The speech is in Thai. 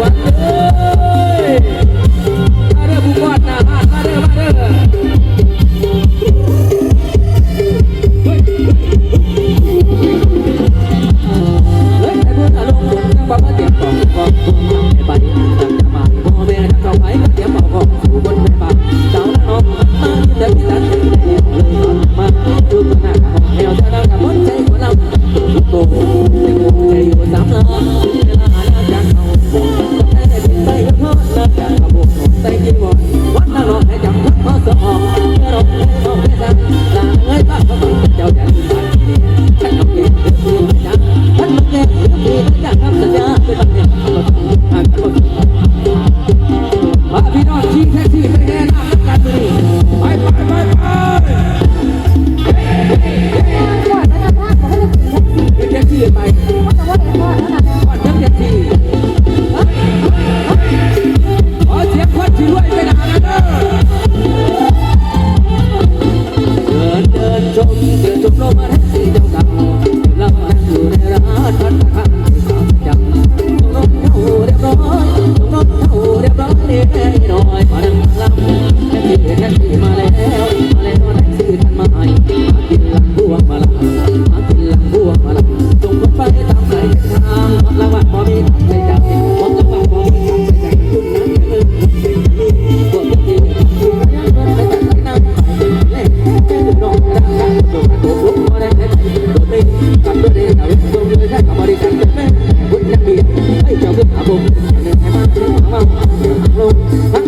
cuando เดือดจมลมมาแทนที่เจ้ากับเรานั่งอยู่ในร้านพันพันจังจงรบเท่าเรียบร้อยจงรบเท่าเรียบร้อยเรียบร้อยมาดังลำแทนที่แทนที่มา Oh,